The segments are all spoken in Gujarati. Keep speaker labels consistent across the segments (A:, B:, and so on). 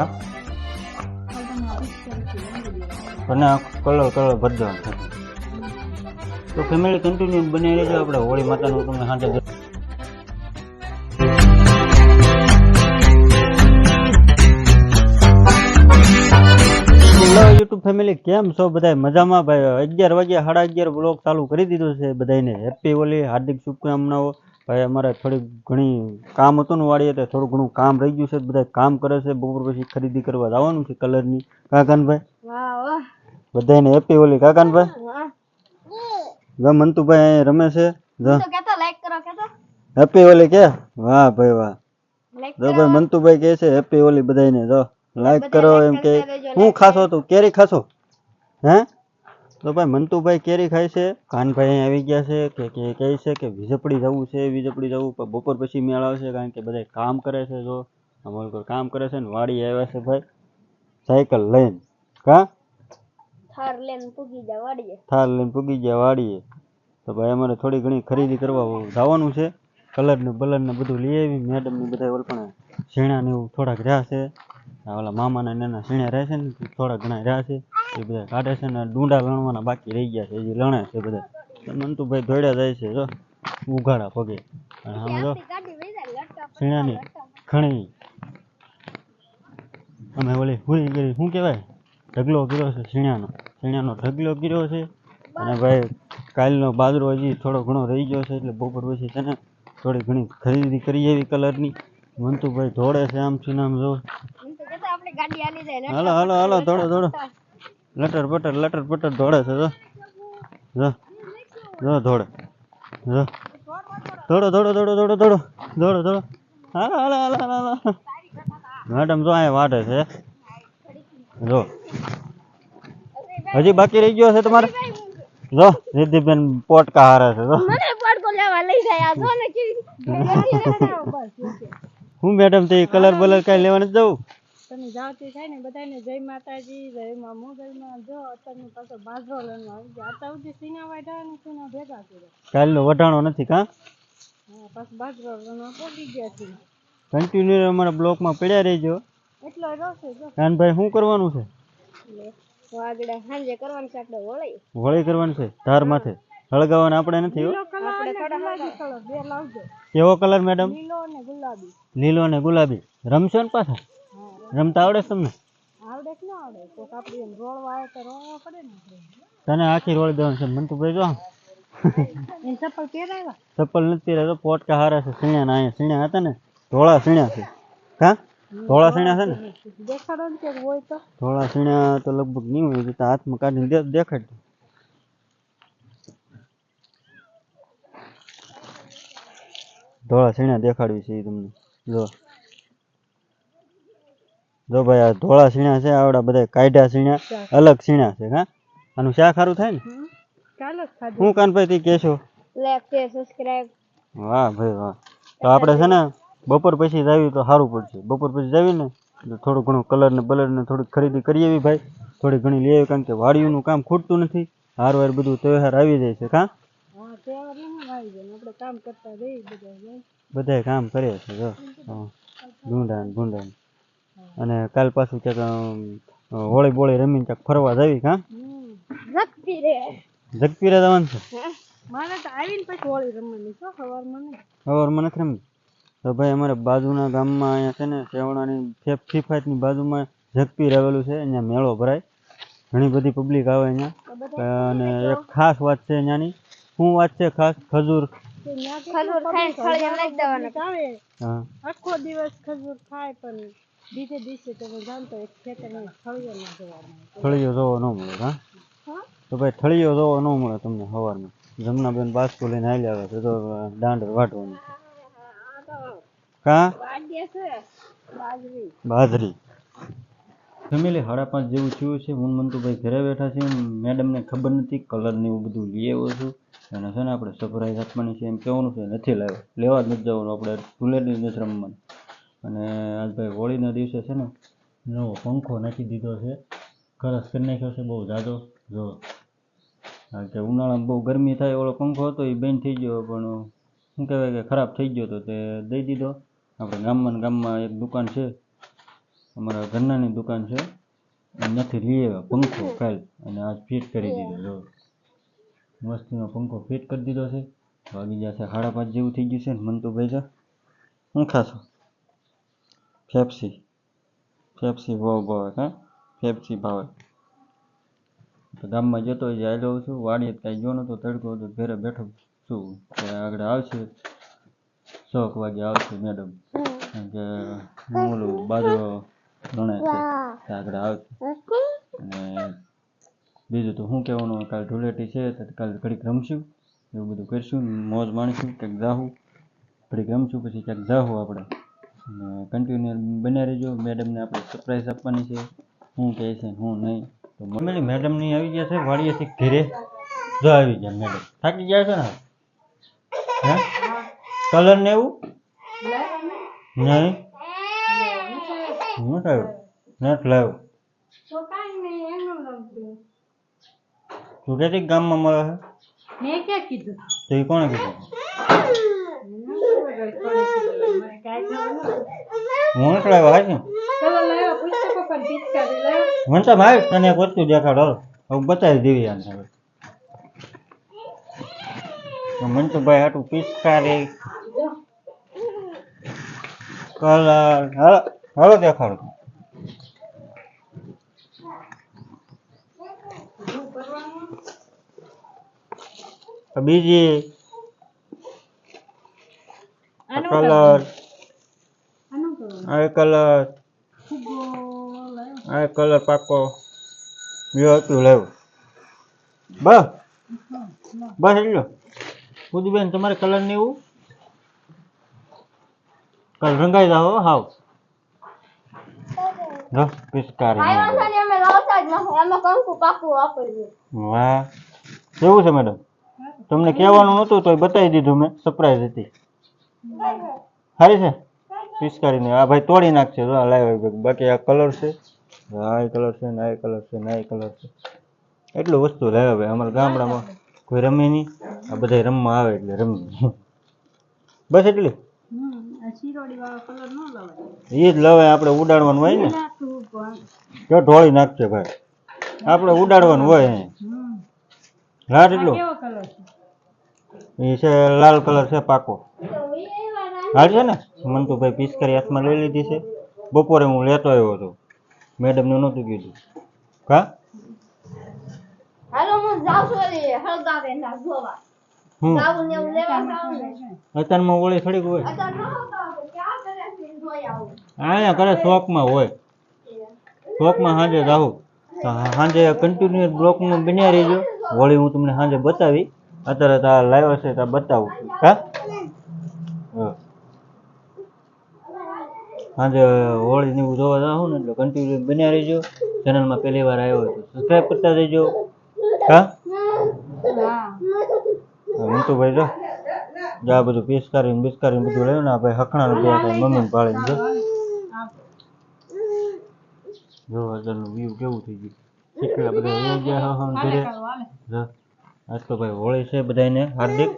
A: આ કલર કલર ભરજો તો ફેમિલી કન્ટિન્યુ બની રહેજો, આપણે હોળી માતાનું તમને સાંજે યુટ્યુબ ફેમિલી કેમ છો બધા મજામાં? ભાઈ, અગિયાર વાગ્યા સાડા અગિયાર બ્લોગ ચાલુ કરી દીધો છે બધાને હેપી હોલી હાર્દિક શુભકામનાઓ. ભાઈ અમારે થોડીક ઘણી કામ હતું ને વાળીએ તો થોડું ઘણું કામ રહી ગયું છે બધા કામ કરે છે બપોર પછી ખરીદી કરવા જવાનું છે કલરની. કાકાનભાઈ? બધાને હેપી હોલી. કાકાનભાઈ? જો મંતુભાઈ અહીં રમે છે. હેપી હોલી કે? વાહ ભાઈ વાહ. જો ભાઈ મંતુભાઈ કહે છે હેપી હોલી બધાને જો લાઈક કરો એમ કે. હું ખાસો તું? કેરી ખાસો હે? તો ભાઈ મંતુભાઈ કેરી ખાય છે? કાનભાઈ અહીં આવી ગયા છે કે કે કહે છે કે વીજપડી જવું છે વીજપડી જવું પણ બપોર પછી મેળ આવશે કારણ કે બધા કામ કરે છે જો. અમારે કામ કરે છે ને વાડી આવ્યા છે ભાઈ. સાયકલ લઈને. કા?
B: થાર લઈને પૂગી ગયા વાડીએ.
A: થાર લઈને પૂગી ગયા વાડીએ. તો ભાઈ અમારે થોડી ઘણી ખરીદી કરવા જવાનું છે. કલર ને બલર ને બધું લઈ આવી. મેડમ ને બધા ઓલ પણ સીણા ને એવું થોડાક રહ્યા છે. ઓલા મામા ને નાના સીણા રહે છે ને થોડા થોડાક ઘણા રહ્યા છે. એ બધા કાઢે છે ને ડુંડા લણવાના બાકી રહી ગયા છે હજી લણે છે બધા. મંતુભાઈ દોડ્યા જાય છે જો. ઉઘાડા પગે. અને આમ જો સીણાની ખણી. અમે ઓલી હુરી કરી શું કહેવાય? ઢગલો કર્યો છે છીણાનો છીણાનો ઢગલો કર્યો છે. અને ભાઈ કાલનો બાજરો હજી થોડો ઘણો રહી ગયો છે એટલે બપોર પછી છે ને થોડી ઘણી ખરીદી કરી એવી કલરની. મંતુભાઈ ધોડે છે આમ આમ જો. હાલો હાલો હાલો દોડો દોડો લટર પટર લટર પટર દોડે છે જો. જો દોડે જો. દોડો દોડો દોડો દોડો દોડો દોડો દોડો હાલો હાલો હાલો હાલો મેડમ તો અહીંયા વાટે છે. જો. હજી બાકી રહી ગયો છે તમારે? જો રિદ્ધિબેન પોટકા હારે છે જો. હું મેડમ તે કલર બલર કઈ લેવા નથી જવું?
B: તમે જાવતી થાય ને બધાને જય માતાજી જય મા મોગલમાં. જો અત્યારનો પાછો બાજરો લઈને આવી ગયા. અત્યાર સુધી સીના વાઢા અને સીના ભેગા કર્યા.
A: કાલનો વટાણો નથી કા?
B: પાછો બાજરો લઈને પડી ગયા છે
A: કન્ટિન્યુ અમારા બ્લોકમાં પડ્યા રહેજો.
B: એટલો રહેશે જો.
A: કાનભાઈ શું કરવાનું છે?
B: વાગડા સાંજે કરવાનું છે આપણે હોળી.
A: હોળી કરવાની છે ધાર માથે. હળગાવવાના આપણે નથી કેવો કલર મેડમ?
B: લીલો અને ગુલાબી.
A: લીલો અને ગુલાબી. રમશો ને પાછા? રમતા આવડે છે તમને?
B: આવડે કે ના આવડે? કોક આપણે એમ રોળવા આવે તો રોળવા પડે ને
A: તને આખી રોળ દેવાનું છે મંતુભાઈ જો
B: એ ચપ્પલ પહેરાવ્યા
A: ચપ્પલ નથી પહેર્યા તો પોટકા હારા છે સીણ્યા ના અહીંયા સીણ્યા હતા ને ધોળા સીણ્યા છે. હા? ધોળા સીણ્યા છે ને?
B: દેખાડો ને કે હોય તો.
A: ધોળા સીણ્યા તો લગભગ નહીં હોય તો હાથમાં કાઢીને દેખાડ ધોળા સીણ્યા દેખાડવી છે તમને. જો. જો ભાઈ આ ધોળા સીણા છે આવડા બધા કાઢ્યા સીણા અલગ સીણા છે હા? આનું શા સારું થાય ને?
B: ચાલો કાન
A: હું કાનભાઈ થી કહેશો?
B: લાઈક શેર સબસ્ક્રાઇબ
A: વાહ ભાઈ વાહ. તો આપણે છે ને બપોર પછી જાવી તો સારું પડશે. બપોર પછી જાવી ને થોડું ઘણું કલર ને બલર ને થોડીક ખરીદી કરી આવી ભાઈ. થોડી ઘણી લઈ આવી કારણ કે વાડીઓનું કામ ખૂટતું નથી. હાર વાર બધું તહેવાર આવી જાય છે
B: હા? બધા
A: કામ કરે છે જો. ભૂંડા. અને કાલ પાછું ક્યાંક હોળી બોળી રમીને ક્યાંક ફરવા જાવી હા
B: જગતી રે.
A: જગપીરા જવાનું છે
B: મારે તો આવીને પછી હોળી રમવાની છો સવારમાં નહીં.
A: સવારમાં નથી રમવી તો ભાઈ અમારે બાજુના ગામમાં અહીંયા છે ને સેવણાની ફેફ ફીફાટની બાજુમાં જગપી રહેલું છે અહીંયા મેળો ભરાય. ઘણી બધી પબ્લિક આવે અહીંયા. અને એક ખાસ વાત છે અહીંયાની શું વાત છે ખાસ? ખજૂર?
B: ખજૂર ખાઈને ફળિયા નાખી દેવાના
A: હા.
B: આખો દિવસ ખજૂર ખાય પણ બીજે દિવસે તમે જાણતો એક ખેતરમાં ફળિયો ના જોવાના
A: થળીઓ જોવો ન મળે હા
B: હા
A: તો ભાઈ થળીઓ જોવો ન મળે તમને સવારમાં જમનાબેન બાસ્કો લઈને હાલી આવે છે તો દાંડ વાટવાનું કા
B: વાડીએ છે બાજરી
A: બાજરી ફેમિલી સાડા પાંચ જેવું થયું છે હું ને મંતુભાઈ ઘરે બેઠા છે મેડમને ખબર નથી કલર ને એવું બધું લઈ આવ્યો છું અને છે ને આપણે સરપ્રાઈઝ આપવાની છે એમ કહેવાનું છે નથી લાવ્યો લેવા જ નથી જવાનું આપણે ધૂળેટી નથી રમવાનું અને આજ ભાઈ હોળીના દિવસે છે ને, નવો પંખો નાખી દીધો છે. ખરસ કરી નાખ્યો છે, બહુ જાજો. જો કારણ કે ઉનાળામાં બહુ ગરમી થાય ઓલો પંખો હતો, એ બેન થઈ ગયો, પણ શું કહેવાય કે ખરાબ થઈ ગયો તો તે દઈ દીધો. આપણે ગામમાં ગામમાં એક દુકાન છે, અમારા ઘરનાની દુકાન છે. નથી લઈ આવ્યા પંખો કાલ, અને આજ ફિટ કરી દીધો, જો. મસ્તીનો પંખો ફિટ કરી દીધો છે. વાગી છે, સાડા પાંચ જેવું થઈ ગયું છે ને મંતુભાઈ છે શું ખાશો? ફેપ્સી ફેફસી બહુ ભાવે હા? ફેફસી ભાવે. તો ગામમાં જતો હોય, જાય લઉં છું, વાડીએ કાંઈ ગયો નતો તડકો હતો, ઘરે બેઠો છું. કે આગળ આવશે એક વાગે આવશે મેડમ કે ઓલું બાજરો ગણાય છે આગળ આવશે. અને બીજું તો શું કહેવાનું, કાલે ધૂળેટી છે, તો કાલે ઘડીક રમશું, એવું બધું કરીશું, મોજ માણીશું, ક્યાંક જાહું, ઘડીક રમશું, પછી ક્યાંક જાહું આપણે. કન્ટિન્યુ બન્યા રહેજો. મેડમને આપણે સરપ્રાઈઝ આપવાની છે. હું કહે છે હું નહીં. તો મમ્મી મેડમની આવી ગયા છે વાડીએથી ઘેરે? જો આવી ગયા મેડમ થાકી ગયા છે ને? હે? કલર ને એવું? નહીં? હું થયું? નથી લાવ્યો.
B: તું
A: ક્યાંથી ગામમાં મળે છે?
B: મેં ક્યાં કીધું?
A: તો એ કોણે કીધું
B: મને કાંઈ ખબર નથી.
A: હું નથી લાવ્યો હા
B: ચલો લાવ્યો પુસ્તકો પણ પિચકારી લાવ્યો
A: મને તો ભાઈ, તને એક વસ્તુ દેખાડો. હું બતાવી દેવી આને હવે મનસુભાઈ હાટું પિચકારી. કલર. હાલો હાલો દેખાડો. તું બીજી કલર આ કલર આ કલર પાકો. બીજો હતું લેવું બસ. બસ એટલો ખુદીબેન તમારે કલર ને એવું? કલ રંગાઈ હો, હાવ.
C: પાકું વાપરીએ.
A: વાહ. કેવું છે મેડમ તમને કહેવાનું નહોતું તો બતાવી દીધું મેં. સરપ્રાઈઝ હતી. સારી છે? પિચકારીને. આ ભાઈ તોડી નાખશે. જો લાવ્યો બાકી આ કલર છે. આ કલર છે ને આ કલર છે ને આ કલર છે. એટલું વસ્તુ લાવ્યો ભાઈ. અમારા ગામડામાં કોઈ રમે નહીં. આ બધા રમવા આવે એટલે રમી બસ એટલી. એ જ લવે આપણે ઉડાડવાનું હોય ને. જો ઢોળી નાખશે ભાઈ. આપણે ઉડાડવાનું હોય લાટ એટલું. એ છે? લાલ કલર છે પાકો.
C: એ એવા
A: હાલ છે ને? મંતુભાઈ પિચકારી હાથમાં લઈ લીધી છે. બપોરે હું લેતો આવ્યો હતો. મેડમને નહોતું કીધું. કા?
C: હાલો હું જાઉં છું ઓલી હળગાવે ના જોવા.
A: હમ
C: ને એવું લેવા જાઉં ને.
A: અત્યારમાં ઓળી થોડીક હોય.
C: ન.
A: અહીંયા કરે શોખમાં હોય. શોખમાં સાંજે જાઉં. સાંજે કન્ટિન્યુ બ્લોકમાં બન્યા રહીજો. હોળી હું તમને સાંજે બતાવી. અત્યારે તો આ લાવ્યો છે તો બતાવું હા હા. સાંજે હોળી ને એવું જોવા જાઉં ને એટલે કન્ટિન્યુ બન્યા રહેજો. ચેનલમાં પહેલી વાર આવ્યો હોય તો સબસ્ક્રાઈબ કરતા રહેજો. હા?
B: હા
A: તો જો જો આ બધું પિસ્કારી બિસ્કારી બધું લેવું ને ભાઈ હખણાનું બે મમ્મીને પાડીને જો. જો, અત્યારનું વ્યૂ કેવું થઈ ગયું. કેટલા આજ તો ભાઈ હોળી છે બધાને હાર્દિક.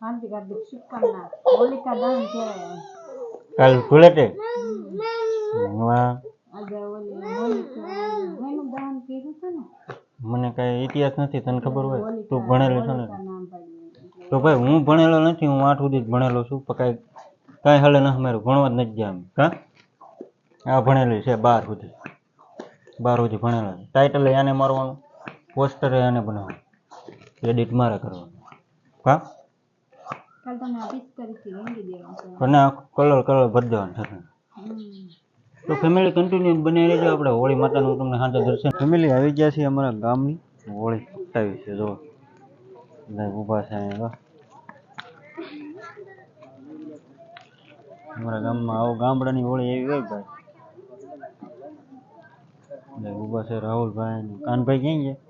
B: હાર્દિક હાર્દિક શુભકામના. હોલિકા દહન કહેવાય. એનું ને
A: મને કાંઈ ઇતિહાસ નથી, તને ખબર હોય? તું ભણેલો છે ને? તો ભાઈ, હું ભણેલો નથી, હું આઠ સુધી જ ભણેલો છું, પણ કાંઈ કાંઈ હાલે ન મારું ભણવા જ નથી ગયા હા? આ ભણેલી છે, બાર સુધી. બાર સુધી ભણેલા ટાઇટલ આને મારવાનું પોસ્ટર આને બનાવવાનું. એડિટ મારે કરવાનું. કા
B: કાલ તમે આ પિચકારીથી રંગી દેવાનું છે.
A: અને આ કલર કલર ભરી દેવાનું છે.
B: હમ.
A: તો ફેમિલી કન્ટિન્યુ બની રહેજો. આપણે હોળી માતાનું તમને સાંજે દર્શન ફેમિલી આવી ગયા છે અમારા ગામની. હોળી પ્રગટાવી છે જો બધા ઊભા છે અહીંયા જો. અમારા ગામમાં આવો ગામડાની હોળી એવી હોય ભાઈ. બધા ઊભા છે રાહુલભાઈ ને કાનભાઈ ક્યાં ગયા?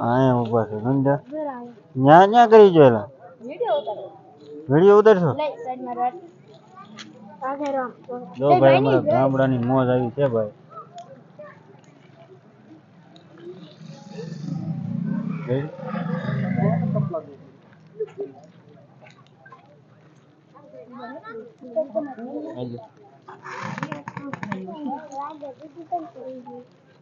A: અહીંયા ઊભા છે સમજ્યા ન્યા ન્યા કરી જોયેલા વીડિયો ઉતારશો? જો ભાઈ અમારા ગામડાની મોજ આવી છે ભાઈ. Thank આવજો.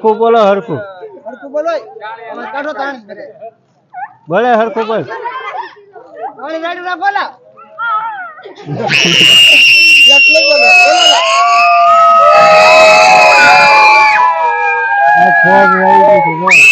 A: હરખું બોલો હરખું.
C: હરખું બોલો. કાઢો તાણી કરે
A: ભલે હરખું બોલ.
C: ગાડી રાખો બોલો બોલો.